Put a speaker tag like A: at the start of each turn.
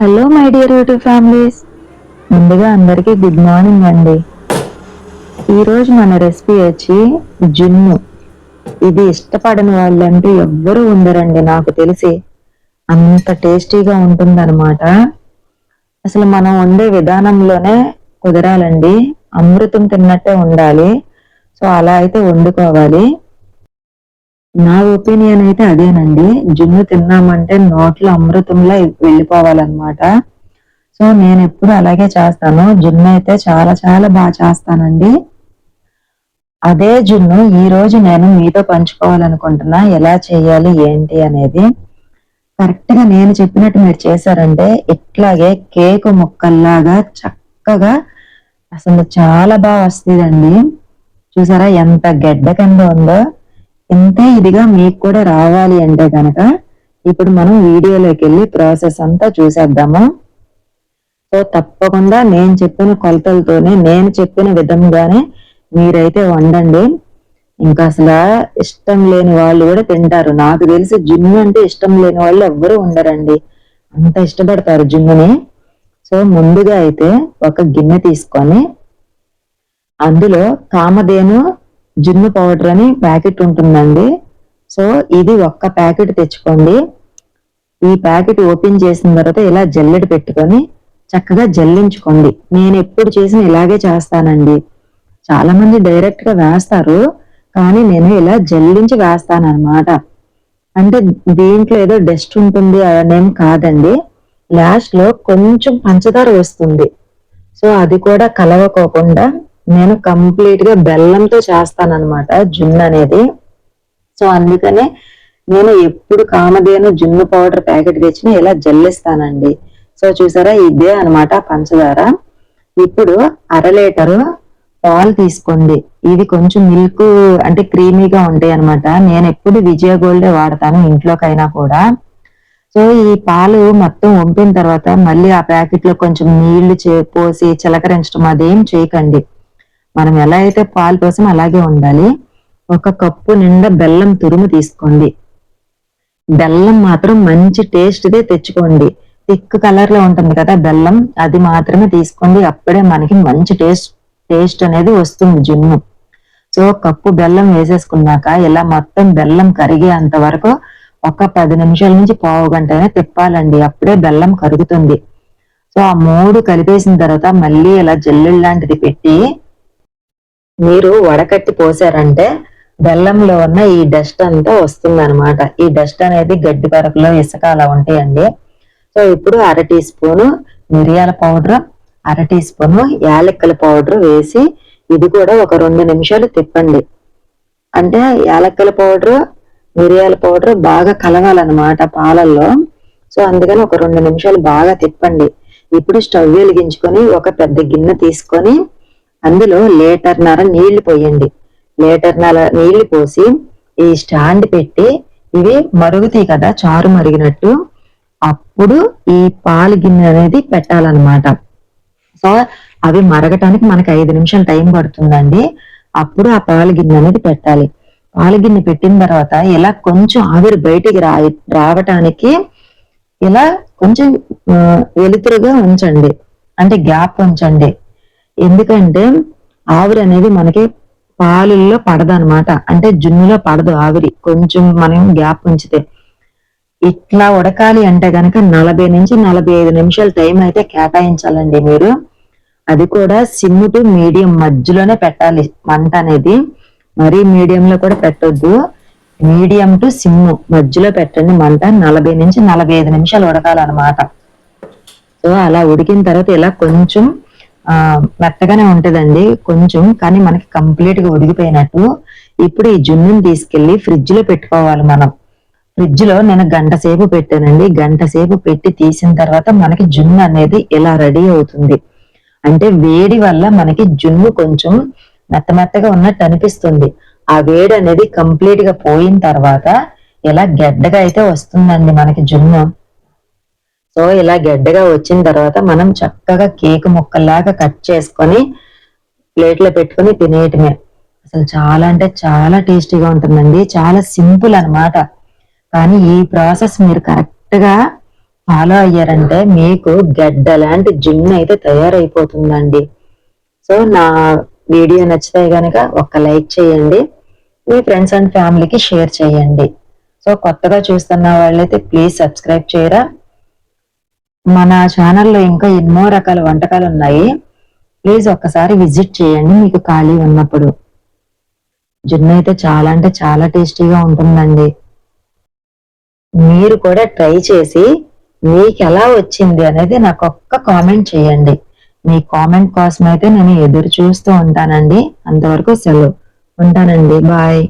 A: Hello my dear YouTube families ముందుగా అందరికీ good morning అండి. ఈరోజు మన రెసిపీ వచ్చి జున్ను. ఇది ఇష్టపడని వాళ్ళంటూ ఎవ్వరూ ఉండరండి నాకు తెలిసి. అంత టేస్టీగా ఉంటుందన్నమాట. అసలు మనం వండే విధానంలోనే కుదరాలండి. అమృతం తిన్నట్టే ఉండాలి. సో అలా అయితే వండుకోవాలి. నా ఒపీనియన్ అయితే అదేనండి. జున్ను తిన్నామంటే నోట్లో అమృతంలో వెళ్ళిపోవాలన్నమాట. సో నేను ఎప్పుడు అలాగే చేస్తాను. జున్ను అయితే చాలా చాలా బాగా చేస్తానండి. అదే జున్ను ఈ రోజు నేను మీతో పంచుకోవాలనుకుంటున్నా. ఎలా చేయాలి ఏంటి అనేది. కరెక్ట్గా నేను చెప్పినట్టు మీరు చేశారంటే ఇట్లాగే కేక్ ముక్కల్లాగా చక్కగా అసలు చాలా బాగా వస్తుందండి. చూసారా ఎంత గడ్డ కింద ఉందో. ఇంతే ఇదిగా మీకు కూడా రావాలి అంటే కనుక ఇప్పుడు మనం వీడియోలోకి వెళ్ళి ప్రాసెస్ అంతా చూసేద్దాము. సో తప్పకుండా నేను చెప్పిన కొలతలతోనే నేను చెప్పిన విధంగానే మీరైతే వండండి. ఇంకా అసలు ఇష్టం లేని వాళ్ళు కూడా తింటారు. నాకు తెలిసి జున్ను అంటే ఇష్టం లేని వాళ్ళు ఎవ్వరూ ఉండరండి. అంత ఇష్టపడతారు జున్నుని సో ముందుగా అయితే ఒక గిన్నె తీసుకొని అందులో కామధేను జున్ను పౌడర్ అని ప్యాకెట్ ఉంటుందండి. సో ఇది ఒక్క ప్యాకెట్ తెచ్చుకోండి. ఈ ప్యాకెట్ ఓపెన్ చేసిన తర్వాత ఇలా జల్లెడ పెట్టుకొని చక్కగా జల్లించుకోండి. నేను ఎప్పుడు చేసిన ఇలాగే చేస్తానండి. చాలా మంది డైరెక్ట్గా వేస్తారు కానీ నేను ఇలా జల్లించి వేస్తాను అనమాట అంటే దీంట్లో ఏదో డస్ట్ ఉంటుంది అనేం కాదండి. లాస్ట్లో కొంచెం పంచదార వస్తుంది. సో అది కూడా కలవకోకుండా నేను కంప్లీట్గా బెల్లంతో చేస్తానన్నమాట జున్ను అనేది. సో అందుకనే నేను ఎప్పుడు కామధేను జున్ను పౌడర్ ప్యాకెట్ తెచ్చినా ఇలా జల్లిస్తానండి. సో చూసారా ఇదే అనమాట పంచదార. ఇప్పుడు అర లీటరు పాలు తీసుకోండి. ఇది కొంచెం మిల్క్ అంటే క్రీమీగా ఉంటాయి అనమాట నేను ఎప్పుడు విజయ గోల్డే వాడతాను ఇంట్లోకైనా కూడా. సో ఈ పాలు మొత్తం వంపిన తర్వాత మళ్ళీ ఆ ప్యాకెట్లో కొంచెం నీళ్ళు చే- పోసి చిలకరించడం అదేం చేయకండి. మనం ఎలా అయితే పాలు కోసం అలాగే ఉండాలి. ఒక కప్పు నిండా బెల్లం తురుము తీసుకోండి. బెల్లం మాత్రం మంచి టేస్ట్దే తెచ్చుకోండి. థిక్ కలర్లో ఉంటుంది కదా బెల్లం అది మాత్రమే తీసుకోండి. అప్పుడే మనకి మంచి టేస్ట్ టేస్ట్ అనేది వస్తుంది జున్ను. సో కప్పు బెల్లం వేసేసుకున్నాక ఇలా మొత్తం బెల్లం కరిగేంత వరకు ఒక పది నిమిషాల నుంచి పావు గంట అయినా తిప్పాలండి. అప్పుడే బెల్లం కరుగుతుంది. సో ఆ మూడు కలిపేసిన తర్వాత మళ్ళీ ఇలా జల్లెడు లాంటిది పెట్టి మీరు వడకట్టి పోసారంటే బెల్లంలో ఉన్న ఈ డస్ట్ అంతా వస్తుంది అనమాట ఈ డస్ట్ అనేది గడ్డి పరకలో ఇసుక అలా ఉంటాయండి. సో ఇప్పుడు అర టీ స్పూను మిరియాల పౌడర్ అర టీ స్పూను యాలక్కల పౌడర్ వేసి ఇది కూడా ఒక రెండు నిమిషాలు తిప్పండి. అంటే యాలక్కల పౌడర్ మిరియాల పౌడర్ బాగా కలవాలన్నమాట పాలల్లో. సో అందుకని ఒక రెండు నిమిషాలు బాగా తిప్పండి. ఇప్పుడు స్టవ్ వెలిగించుకొని ఒక పెద్ద గిన్నె తీసుకొని అందులో లీటర్నర నీళ్ళు పోయండి. లీటర్నర నీళ్ళు పోసి ఈ స్టాండ్ పెట్టి ఇవి మరుగుతాయి కదా చారు మరిగినట్టు. అప్పుడు ఈ పాలు గిన్నె అనేది పెట్టాలన్నమాట. సో అవి మరగటానికి మనకి ఐదు నిమిషాలు టైం పడుతుందండి. అప్పుడు ఆ పాలు గిన్నె అనేది పెట్టాలి. పాలు గిన్నె పెట్టిన తర్వాత ఇలా కొంచెం ఆవిరి బయటికి రా రావటానికి ఇలా కొంచెం వెలుతురుగా ఉంచండి. అంటే గ్యాప్ ఉంచండి. ఎందుకంటే ఆవిరి అనేది మనకి పాలుల్లో పడదనమాట అంటే జున్నులో పడదు ఆవిరి. కొంచెం మనం గ్యాప్ ఉంచితే. ఇట్లా ఉడకాలి అంటే కనుక నలభై నుంచి నలభై ఐదు నిమిషాల టైం అయితే కేటాయించాలండి మీరు. అది కూడా సిమ్ టు మీడియం మధ్యలోనే పెట్టాలి మంట అనేది. మరీ మీడియం లో కూడా పెట్టొద్దు. మీడియం టు సిమ్ మధ్యలో పెట్టండి మంట. నలభై నుంచి నలభై ఐదు నిమిషాలు ఉడకాలన్నమాట. సో అలా ఉడికిన తర్వాత ఇలా కొంచెం మెత్తగానే ఉంటదండి కొంచెం కానీ మనకి కంప్లీట్గా ఉడికిపోయినట్టు. ఇప్పుడు ఈ జున్నుని తీసుకెళ్ళి ఫ్రిడ్జ్లో పెట్టుకోవాలి మనం. ఫ్రిడ్జ్లో నేను గంట సేపు పెట్టానండి. గంట సేపు పెట్టి తీసిన తర్వాత మనకి జున్ను అనేది ఇలా రెడీ అవుతుంది. అంటే వేడి వల్ల మనకి జున్ను కొంచెం మెత్త మెత్తగా ఉన్నట్టు అనిపిస్తుంది. ఆ వేడి అనేది కంప్లీట్గా పోయిన తర్వాత ఇలా గడ్డగా అయితే వస్తుందండి మనకి జున్ను. సో ఇలా గడ్డగా వచ్చిన తర్వాత మనం చక్కగా కేక్ ముక్కల్లాగా కట్ చేసుకొని ప్లేట్లో పెట్టుకొని తినేయటమే. అసలు చాలా అంటే చాలా టేస్టీగా ఉంటుందండి. చాలా సింపుల్ అన్నమాట. కానీ ఈ ప్రాసెస్ మీరు కరెక్ట్గా ఫాలో అయ్యారంటే మీకు గడ్డ లాంటి జున్ను అయితే తయారైపోతుందండి. సో నా వీడియో నచ్చితే గనక ఒక లైక్ చేయండి. మీ ఫ్రెండ్స్ అండ్ ఫ్యామిలీకి షేర్ చేయండి. సో కొత్తగా చూస్తున్న వాళ్ళైతే ప్లీజ్ సబ్స్క్రైబ్ చేయరా? మన ఛానల్లో ఇంకా ఎన్నో రకాల వంటకాలు ఉన్నాయి. ప్లీజ్ ఒక్కసారి విజిట్ చేయండి మీకు ఖాళీ ఉన్నప్పుడు. జున్ను అయితే చాలా అంటే చాలా టేస్టీగా ఉంటుందండి. మీరు కూడా ట్రై చేసి మీకు ఎలా వచ్చింది అనేది నాకు ఒక్క కామెంట్ చేయండి. మీ కామెంట్ కోసం అయితే నేను ఎదురు చూస్తూ ఉంటానండి. అంతవరకు సెలవు. ఉంటానండి. బాయ్